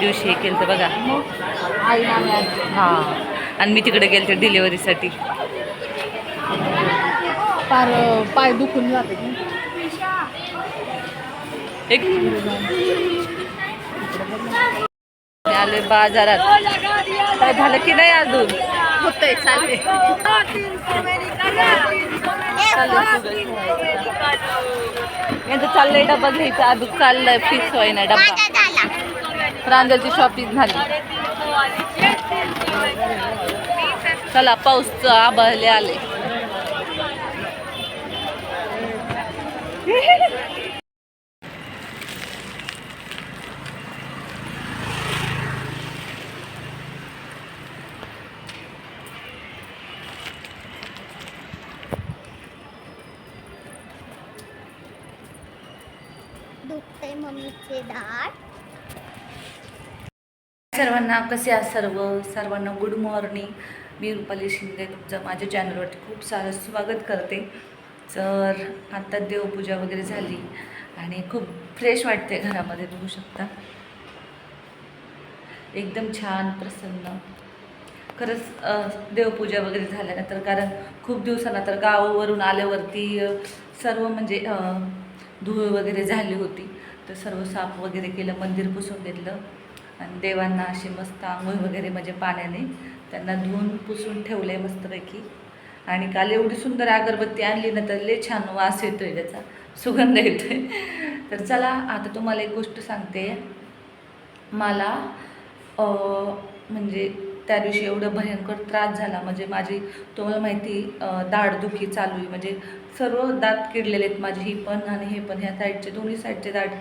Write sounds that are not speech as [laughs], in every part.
दिवशी हे केलं बघा. आम्ही आजी हां. आणि मी तिकडे गेलते डिलिव्हरीसाठी. फार पाय दुखून जाते एक. आले बाजारात. काय झालं की नाही अजून? होतंय चालते यांचं चाललंय डबा घ्यायचा. अजून चाललंय फिक्स होय ना डबा. प्रांजलची शॉपिंग झाली. चला पाऊस आबाळले आले. दुखते मम्मीचे दाट सर्वांना कसे आहात सर्व? सर्वांना गुड मॉर्निंग मी रुपाली शिंदे तुमचं माझ्या चॅनलवरती खूप सारं स्वागत करते. तर आत्ता देवपूजा वगैरे झाली आणि खूप फ्रेश वाटते घरामध्ये बघू शकता. एकदम छान प्रसन्न. खरंच देवपूजा वगैरे झाल्यानंतर कारण खूप दिवसानंतर गावावरून आल्यावरती सर्व म्हणजे धूळ वगैरे झाली होती. तर सर्व साफ वगैरे केलं मंदिर पुसून घेतलं. आणि देवांना असे मस्त आंघोळ वगैरे म्हणजे पाण्याने त्यांना धुवून पुसून ठेवले मस्तपैकी. आणि काल एवढी सुंदर अगरबत्ती आणली ना तर लय छान वास येतो आहे त्याचा सुगंध येतो आहे तर चला आता तुम्हाला एक गोष्ट सांगते. मला म्हणजे त्या दिवशी एवढं भयंकर त्रास झाला. म्हणजे माझी तुम्हाला माहिती दाढदुखी चालू आहे. म्हणजे सर्व दात किडलेले आहेत माझे ही पण आणि हे पण. ह्या साईडचे दोन्ही साईडचे दाढ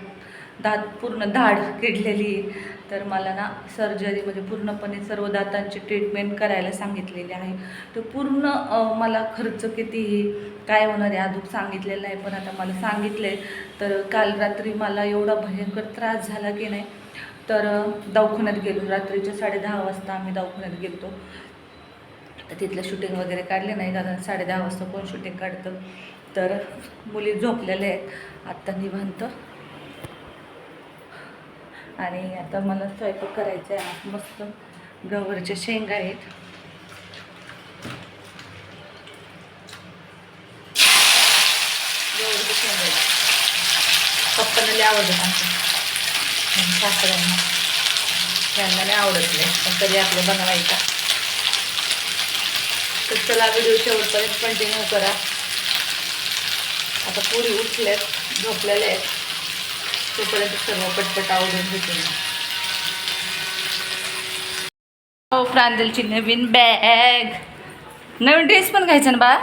दात पूर्ण दाढ किडलेली आहे. तर मला ना सर्जरी म्हणजे पूर्णपणे सर्व दातांची ट्रीटमेंट करायला सांगितलेली आहे. तर पूर्ण मला खर्च किती काय होणार आहे अजून सांगितलेलं आहे पण आता मला सांगितलं आहे तर काल रात्री मला एवढा भयंकर त्रास झाला की नाही तर दवाखान्यात गेलो. रात्रीच्या साडे दहा वाजता आम्ही दवाखान्यात गेलो तर तिथलं शूटिंग वगैरे काढले नाही कारण साडे दहा वाजता कोण शूटिंग काढतं? तर मुली झोपलेल्या आहेत. आत्ता निवांत आणि आता मला स्वयंपाक करायचा आहे. मस्त गवरच्या शेंगा आहेत. गवरच्या शेंगा आहेत. पप्पांना लय आवडत आमच्या सासऱ्यांना. त्यांना नाही आवडत नाही. पण तरी आपलं बनवायचा. तर चला व्हिडिओ शेवटपर्यंत कंटिन्यू करा. आता पुरी उठल्यात झोपलेल्या आहेत. तोपर्यंत सर्व पटपट आवडून घेते हो प्रांजलची नवीन बॅग नवीन ड्रेस पण घ्यायचा ना बा?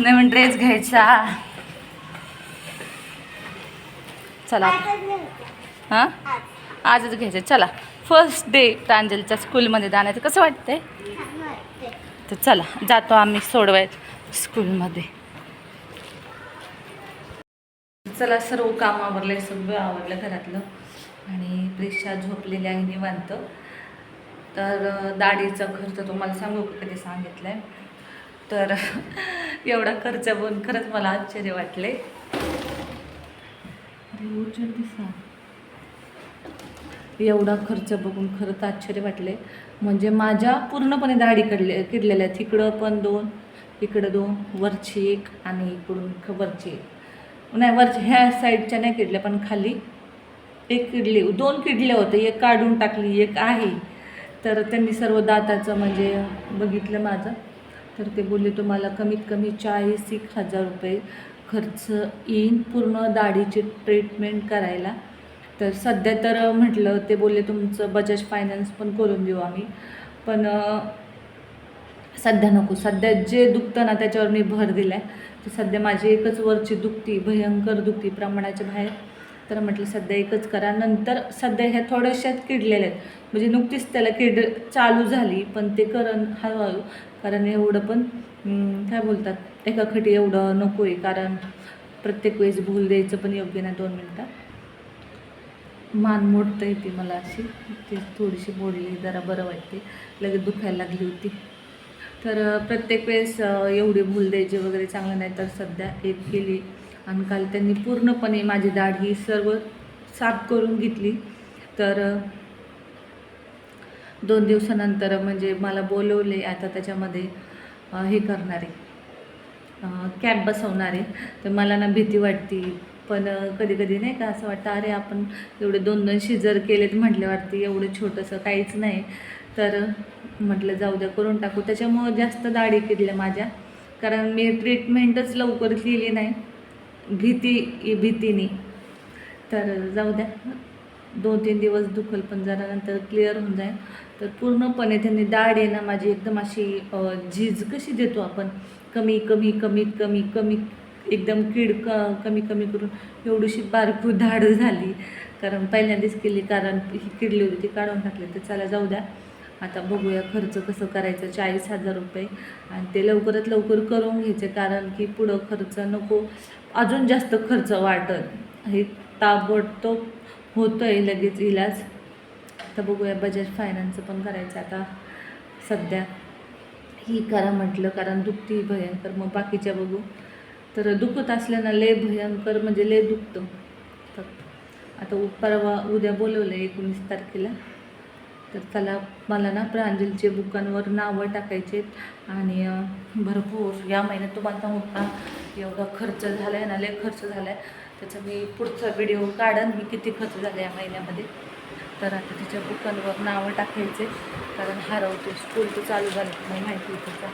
नवीन ड्रेस घ्यायचा. चला. हां? आजच घ्यायचं. चला. फर्स्ट डे प्रांजलच्या स्कूलमध्ये जाण्याचं कसं वाटतंय? तर चला जातो आम्ही सोडवायचं स्कूलमध्ये चला सर्व काम आवरलं आहे सगळं आवरलं घरातलं. आणि प्रेक्षा झोपलेली आहे निवांत. तर दाढीचा खर्च तुम्हाला सांगू का कधी सांगितलं आहे तर [laughs] एवढा खर्च बघून खरंच मला आश्चर्य वाटले दिसा एवढा खर्च बघून खरंच आश्चर्य वाटले म्हणजे माझ्या पूर्णपणे दाढी कडले किडलेल्या आहेत. इकडं पण दोन इकडं दोन वरची एक आणि इकडून वरची एक. नाही वरच्या ह्या साईडच्या नाही किडल्या पण खाली एक किडली दोन किडल्या होते एक काढून टाकली एक आहे. तर त्यांनी सर्व दाताचं म्हणजे बघितलं माझं. तर ते बोलले तुम्हाला कमीत कमी चाळीस एक हजार रुपये खर्च येईन पूर्ण दाढीची ट्रीटमेंट करायला. तर सध्या तर म्हटलं ते बोलले तुमचं बजाज फायनान्स पण करून देऊ आम्ही. पण सध्या नको. सध्या जे दुखतं ना त्याच्यावर मी भर दिला आहे तर सध्या माझी एकच वरची दुखती भयंकर दुखती प्रमाणाच्या बाहेर. तर म्हटलं सध्या एकच करा. नंतर सध्या ह्या थोड्याशात किडलेल्या आहेत. म्हणजे नुकतीच त्याला किड चालू झाली पण ते करण हळूहळू. कारण एवढं पण काय बोलतात एका खटी एवढं नको आहे कारण प्रत्येक वेळेस भूल द्यायचं पण योग्य नाही दोन मिनटात मान मोडता येते मला अशी. ती थोडीशी मोडली जरा बरं वाटते लगेच दुखायला लागली होती. तर प्रत्येक वेळेस एवढी भूल द्यायची वगैरे चांगलं नाही तर सध्या एक केली आणि काल त्यांनी पूर्णपणे माझी दाढ ही सर्व साफ करून घेतली. तर दोन दिवसानंतर म्हणजे मला बोलवले आता त्याच्यामध्ये हे करणारे कॅब बसवणारे. तर मला ना भीती वाटती पण कधी कधी नाही का असं वाटतं अरे आपण एवढे दोन दोन शिजर केलेत म्हटल्यावरती एवढं छोटंसं काहीच नाही. तर म्हटलं जाऊ द्या करून टाकू. त्याच्यामुळं जास्त दाढी किडल्या माझ्या. कारण मी ट्रीटमेंटच लवकर केली नाही भीती भीतीने. तर जाऊ द्या दोन तीन दिवस दुखल पण जरा नंतर क्लिअर होऊन जाईल. तर पूर्णपणे त्यांनी दाढ आहे ना माझी एकदम अशी झीज कशी देतो आपण कमी कमी कमी कमी कमी एकदम कीड क कमी कमी करून एवढीशी बारकू धाड झाली. कारण पहिल्यांदाच केली कारण ही किडली होती ती काढून टाकली. तर चला जाऊ द्या. आता बघूया खर्च कसं करायचं. चाळीस हजार रुपये. आणि ते लवकरात लवकर करून घ्यायचे कारण की पुढं खर्च नको. अजून जास्त खर्च वाटत हे ताबडतोब होतो आहे लगेच इलाज. आता बघूया बजाज फायनान्सचं पण करायचं आता सध्या. ही करा म्हटलं कारण दुखती भयंकर. मग बाकीच्या बघू. तर दुखत असल्यानं लय भयंकर म्हणजे लय दुखतं. आता परवा उद्या बोलवलं आहे एकोणीस तारखेला. तर त्याला मला ना प्रांजलचे बुकांवर नावं टाकायचे आणि भरपूर या महिन्यात तुम्हाला सांगू का एवढा खर्च झाला आहे ना लय खर्च झाला आहे त्याचा मी पुढचा व्हिडिओ काढन मी किती खर्च झाला या महिन्यामध्ये. तर आता तिच्या बुकांवर नावं टाकायचे. कारण हरवते स्कूल तर चालू झालं नाही माहिती आहे तिचा.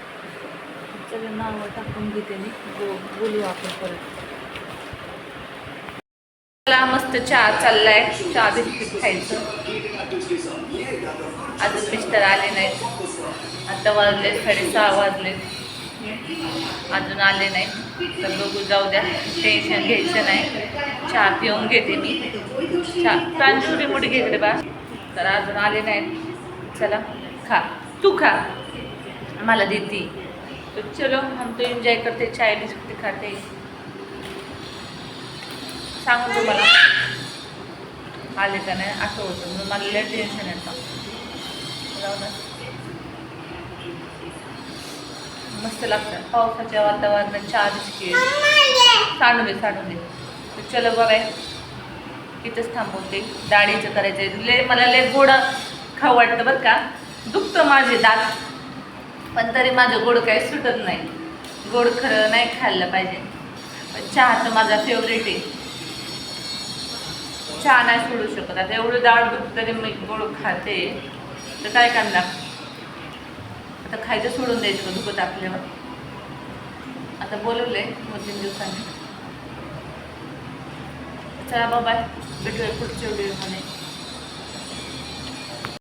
चला नावं टाकून घेते मी. बो बोलू आपण परत. मला मस्त चहा चाललाय. चहा बिस्किट खायचं. अजून मिस्टर आले नाहीत. आता वाजले साडेसहा वाजले. अजून आले नाही तर बघू जाऊ द्या. टेन्शन घ्यायचं नाही. चहा पिऊन घेते मी. चहा प्रांजू मोठी घेते बा तर अजून आले नाहीत. चला खा. तू खा. मला देते. तर चलो हम तो एन्जॉय करते. चाय बिस्किट खाते. सांगू तुम्हाला. आले का नाही? असं होतं मग मला लय टेन्शन येतं. जाऊ मस्त लागतं. पावसाच्या वातावरणात चार बिस्किट सांडू दे सांडू दे. तर चलो बाबा इथंच थांबवते. दाढीचं करायचं ले मला लय गोड खाऊ वाटतं बरं का. दुखतं माझे दात. पण तरी माझं गोड काही सुटत नाही. गोड खरं नाही खाल्लं पाहिजे. पण चहा तर माझा फेवरेट आहे. चहा नाही सोडू शकत. आता एवढं डाळ दुख तरी मी गोड खाते. तर काय करणार आता खायचं सोडून द्यायचं का दुखत आपल्यावर. आता बोलवलंय दोन तीन दिवसांनी. चला बाबा भेटूया पुढच्या व्हिडिओमध्ये.